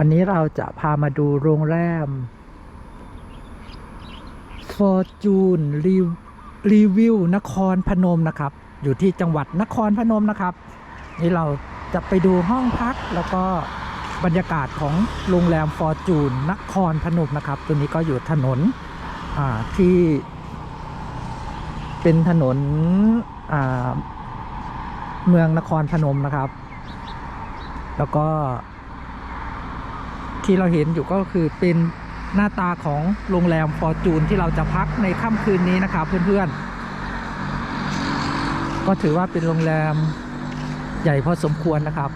วันนี้เราจะพามาดูโรงแรม Fortune รีวิวนครพนมนะครับ อยู่ที่จังหวัดนครพนมนะครับ นี่เราจะไปดูห้องพักแล้วก็บรรยากาศของโรงแรมฟอร์จูนนครพนมนะครับ ตัวนี้ก็อยู่ถนนที่เป็นถนนเมืองนครพนมนะครับ แล้วก็ ที่เราเห็นอยู่ก็คือเป็นหน้าตาของโรงแรมฟอร์จูนที่เราจะพักในค่ำคืนนี้นะครับเพื่อนๆ ก็ถือว่าเป็นโรงแรมใหญ่พอสมควรนะครับ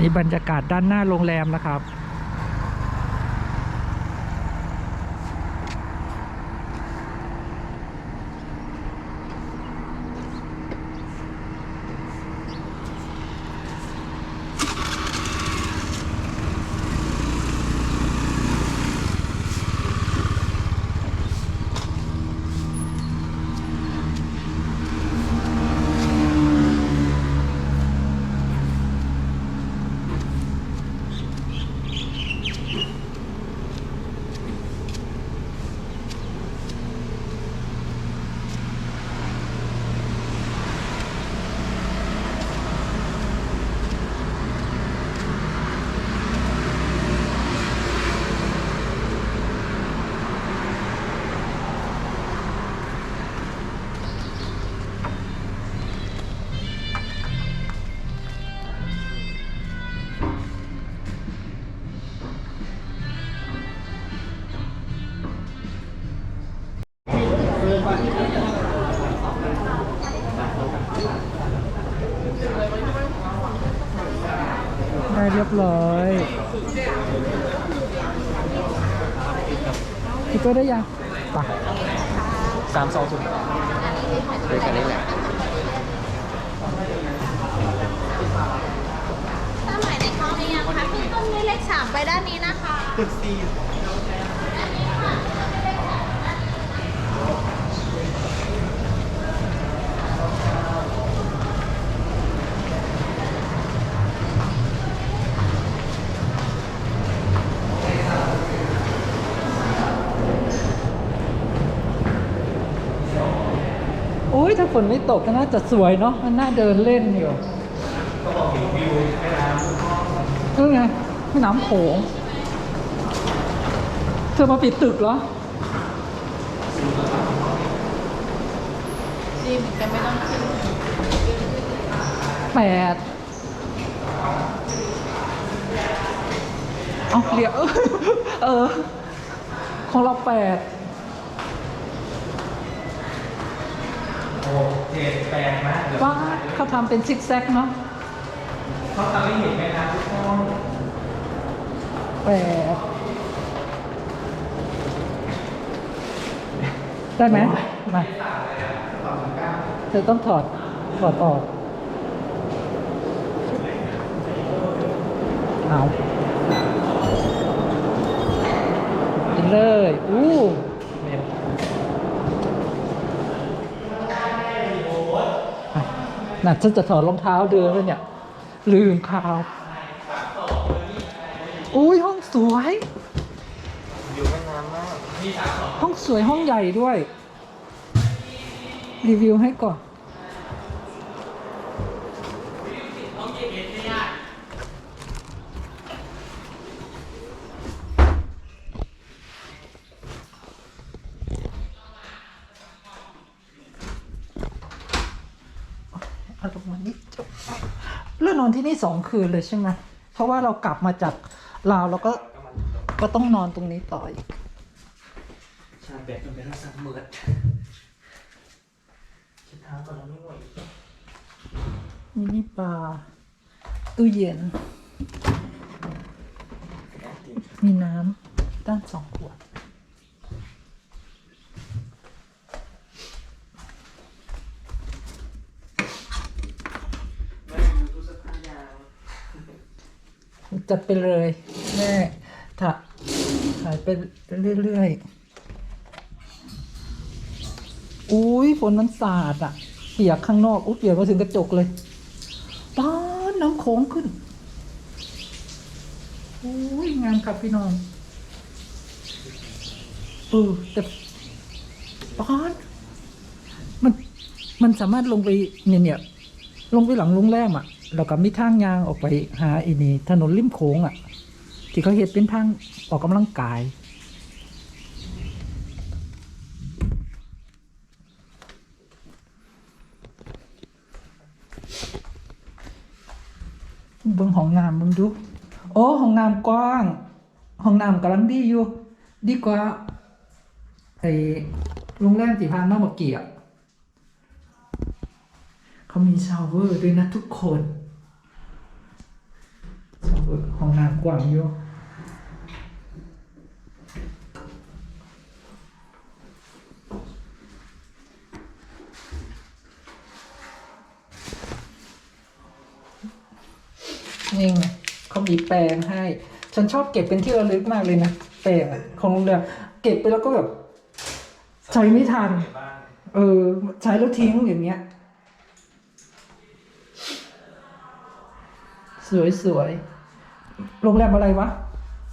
นี่บรรยากาศด้านหน้าโรงแรมนะครับ ได้เรียบร้อยพี่ก็ได้ยังไปะสามสองศูนย์ด้วยกันนี่แหละถ้าหมายในท้องหรือยังคะขึ้นต้นด้วยเลขสามไปด้านนี้นะคะตึกสี่ ถ้าฝนไม่ตกก็น่าจะสวยเนาะมันน่าเดินเล่นอยู่ก็ไงแม่น้ำโขงเธอมาปิดตึกเหรอดีเหมือนกันไม่ต้องขึ้นแปดเอาเรียกเออ ของเราแปด โอ้เจ็ดแปดนะเดี๋ยวว่าเขาทำเป็นซิกแซกเนาะเขาทำให้เห็นไหมนะทุกคนแปดได้ไหมมาเธอต้องถอด ถอดออกเอากินเลย อู้อะ นะฉันจะถอดรองเท้าเดินแล้วเนี่ย ลืมข่าวอุ้ยห้องสวย อยู่แม่น้ำมากห้องสวยห้องใหญ่ด้วย รีวิวให้ก่อน ลงมานิดจบแล้วนอนที่นี่สองคืนเลยใช่ไหมเพราะว่าเรากลับมาจากลาวแล้วก็ก็ต้องนอนตรงนี้ต่ออีกชาแบตมันเป็นรักษาเมือดชิดเท้าตอนนั้นไม่ไหวมินิบาร์ตู้เย็น มีน้ำด้านสองขวด ไม่ดูตู้เสื้อผ้ายาง จัดไปเลยแม่ถ้าถ่ายไปเรื่อยๆ อุ้ยฝนมันสาดอะ เปียกข้างนอกอุ้ยเปียกมาถึงกระจกเลยป้านน้ำโค้งขึ้นอุ้ยงามครับพี่น้องเออแต่ป้านมันมันสามารถลงไปเนี่ยเนี่ยลงไปหลังโรงแรมอะ แล้วก็มีทางยางออกไปหาอีนี่ถนนริมโค้งอะ ที่เขาเห็นเป็นทางออกกำลังกายเบิ่งห้องน้ำมึงดู โอ้ห้องน้ำกว้าง ห้องน้ำกำลังดีอยู่ ดีกว่าไอ้โรงแรมที่พานมาเมื่อกี้อะ เขามีชาวเวอร์ด้วยนะทุกคนชาวเวอร์ห้องน้ำกว้างอยู่นี่ไงเขามีแปรงให้ ฉันชอบเก็บเป็นที่ระลึกมากเลยนะแปรงของโรงแรมเก็บไปแล้วก็แบบใช้ไม่ทัน เออ ใช้แล้วทิ้งอย่างเงี้ย สวยสวยๆโรงแรมอะไรวะ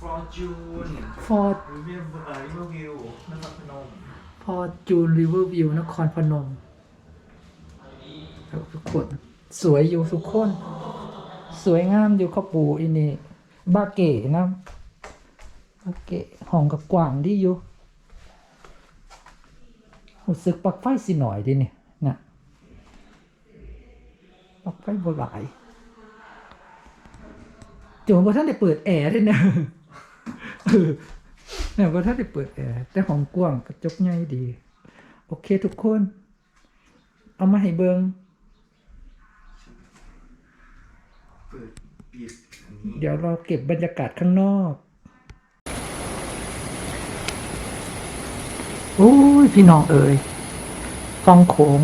ฟอร์จูน Fort ริเวอร์เอ่อริเวอร์วิวนะครับพนมพอจูนริเวอร์วิวนครพนมทุกคนสวยอยู่ทุกคน สวยงามอยู่เขาปูอินี่บาเก๋นะบาเก๋ห้องกับกว้างดีอยู่รู้สึกปลักไฟสิหน่อยดิเนี่ยนะปลักไฟบ่หลาย จนว่าท่านได้เปิดแอร์ด้วยเนี่ยเนี่ยว่าท่านได้เปิดแอร์แต่ห้องกว้างกระจกใหญ่ดี โอเคทุกคน เอามาให้เบิงเปิดปิดอันนี้เดี๋ยวเราเก็บบรรยากาศข้างนอก โอ้ย พี่น้องเอ๋ยฟังโขง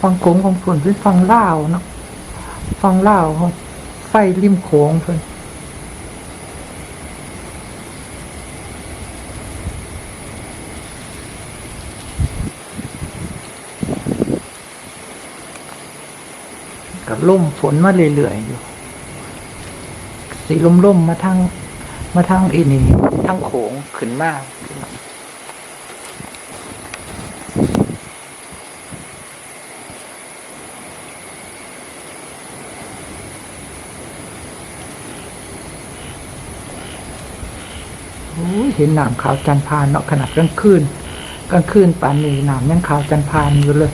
ฟังโขงของฝนเป็นฟังเล่าวเนาะฟังเล่าวของไฟริมโขงเพิ่นกับล่มฝนมาเรื่อยๆอยู่ สีล่มๆมาทางมาทางอีนี่ทางโขงขึ้นมาก เห็นหนามขาวจันพานเนาะขนาดกลางคืนกลางคืนป่านนี้หนามยังขาวจันพานอยู่เลย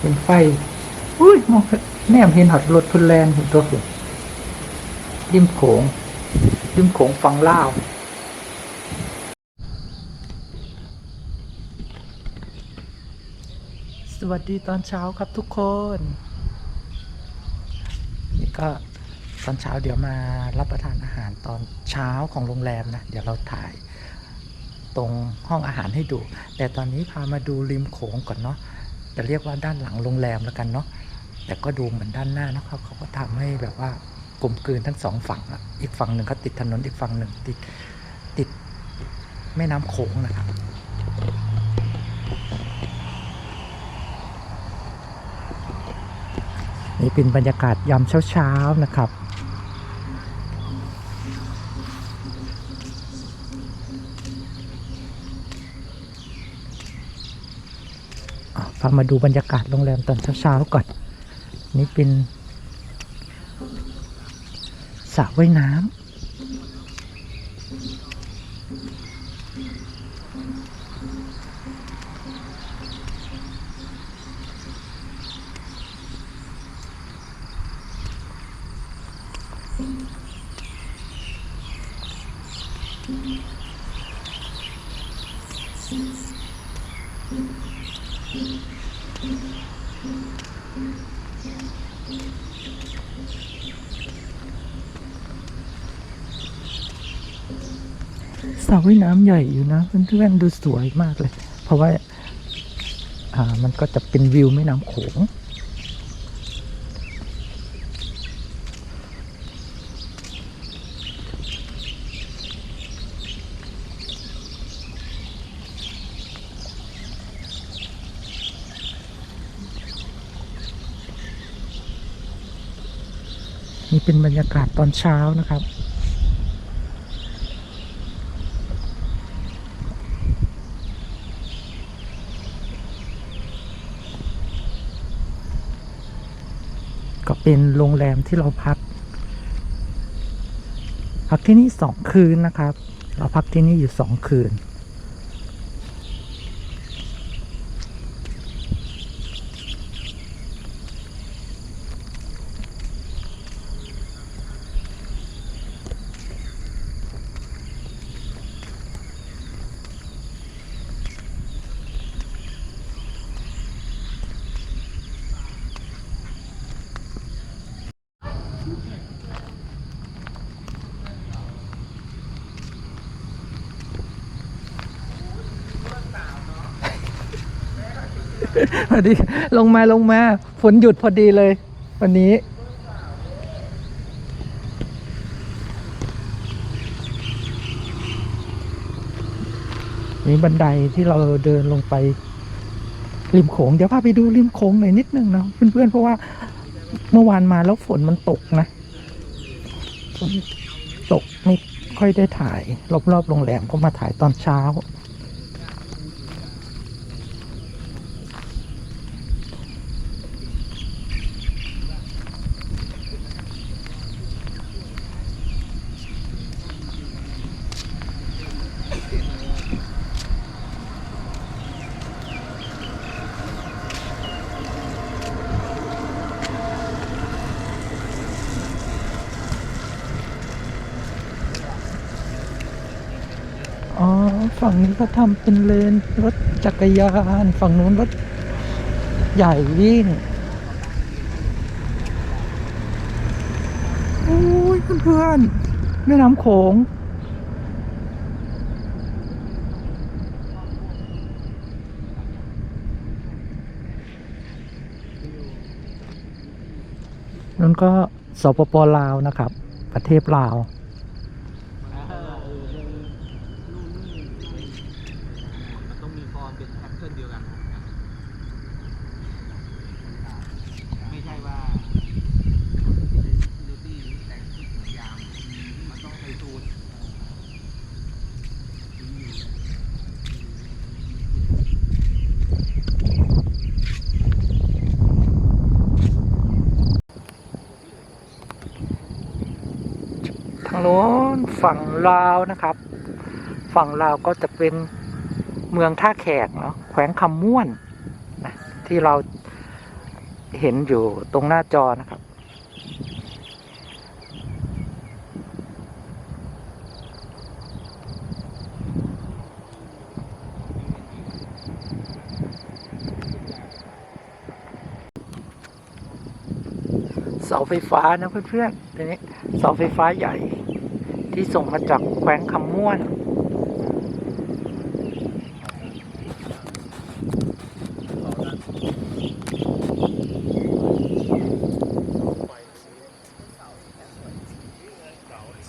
เป็นไฟอุ้ยมองแนมเห็นหอดรถทุนแลนเห็นตัวเห็นริมโขงริมโขงฟังล่าวสวัสดีตอนเช้าครับทุกคน นี่ก็ ตอนเช้าเดี๋ยวมารับประทานอาหารตอนเช้าของโรงแรมนะ เดี๋ยวเราถ่ายตรงห้องอาหารให้ดู แต่ตอนนี้พามาดูริมโขงก่อนเนาะจะเรียกว่าด้านหลังโรงแรมแล้วกันเนาะแต่ก็ดูเหมือนด้านหน้านะครับเขาก็ทำให้แบบว่ากลมกลืนทั้งสองฝั่งอะอีกฝั่งหนึ่งก็ติดถนนอีกฝั่งหนึ่งติดติดแม่น้ำโขงนะครับนี่เป็นบรรยากาศยามเช้าๆนะครับ พามาดูบรรยากาศโรงแรมตอนเช้าๆก่อน นี่เป็นสระว่ายน้ำ สาะว่น้ำใหญ่อยู่นะเพื่อนๆดูสวยมากเลย เพราะว่าอ่ามันก็จะเป็นวิวแม่น้ำโขงนี่เป็นบรรยากาศตอนเช้านะครับ เป็นโรงแรมที่เราพัก พักที่นี่สองคืนนะครับ เราพักที่นี่อยู่สองคืน พอดีลงมาลงมาฝนหยุดพอดีเลย วันนี้ มีบันไดที่เราเดินลงไป ริมโขง เดี๋ยวพาไปดูริมโขงหน่อยนิดนึงนะเพื่อนๆเพราะว่าเมื่อวานมาแล้วฝนมันตกนะฝนตกไม่ค่อยได้ถ่าย รอบๆโรงแรมก็มาถ่ายตอนเช้า อ๋อ ฝั่งนี้เขาทำเป็นเลนรถจักรยานฝั่งนู้นรถใหญ่วิ่งโอ้ยเพื่อนๆแม่น้ำโขงนั่นก็สปปลาวนะครับ ประเทศลาว มันต้องมีฟอร์มเป็นแพทเทิร์นเดียวกัน ไม่ใช่ว่าดูตี้แต่งชุดสวยยาวมันต้องไปตูน ทางโน้น ฝั่งลาวนะครับ ฝั่งลาวก็จะเป็นเมืองท่าแขกเนาะแขวงคำม่วนนะที่เราเห็นอยู่ตรงหน้าจอนะครับ เสาไฟฟ้านะเพื่อนๆทีนี้เสาไฟฟ้าใหญ่ ที่ส่งมาจากแขวงคำม่วน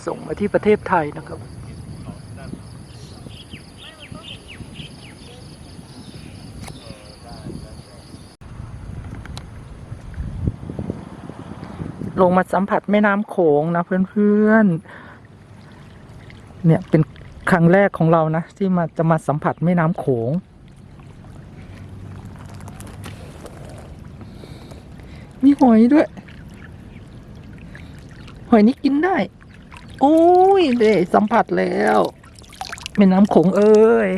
ส่งมาที่ประเทศไทยนะครับ ลงมาสัมผัสแม่น้ำโขงนะเพื่อนๆ เนี่ยเป็นครั้งแรกของเรานะ ที่มาจะมาสัมผัสแม่น้ำโขง มีหอยด้วย หอยนี้กินได้ โอ้ยเด้สัมผัสแล้วแม่น้ำโขงเอ้ย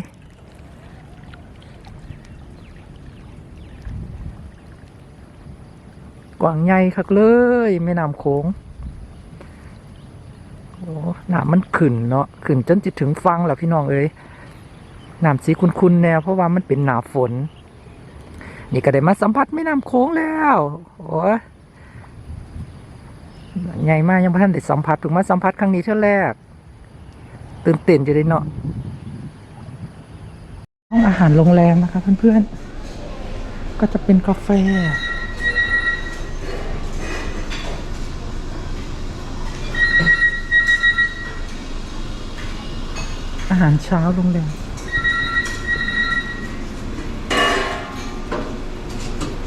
กว่างใหญ่คักเลยแม่น้ำโขง น้ำมันขึ้นเนาะขึ้นจนจะถึงฟังแล้วพี่น้องเอ้ยน้ำสีคุณๆแนวเพราะว่ามันเป็นหนาฝน นี่ก็ได้มาสัมผัสแม่น้ำโขงแล้วโอ้ยใหญ่มากยังไม่ทันได้สัมผัสถึงมาสัมผัสครั้งนี้เท่าแรก ตื่นเต้นจะได้เนาะห้องอาหารโรงแรมนะคะเพื่อนๆก็จะเป็นกาแฟ หารเช้าโรงแรม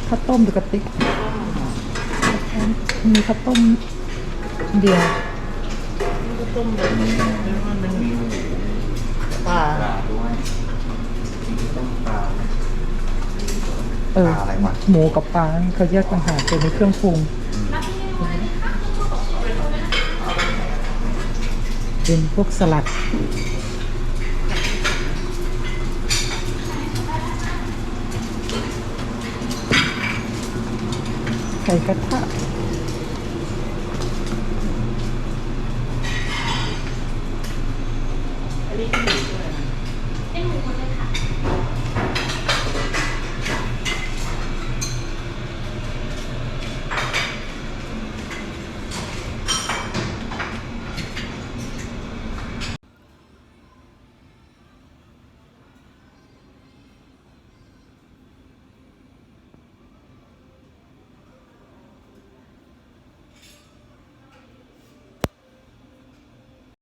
ข้าวต้มดูกระติกมีข้าวต้มเดียวปลาปลาด้วยต้มปลาเออปลาอะไรวะหมูกับปลาเขาแยกต่างหากเป็นในเครื่องปรุงเป็นพวกสลัด ไก่กระทะอันนี้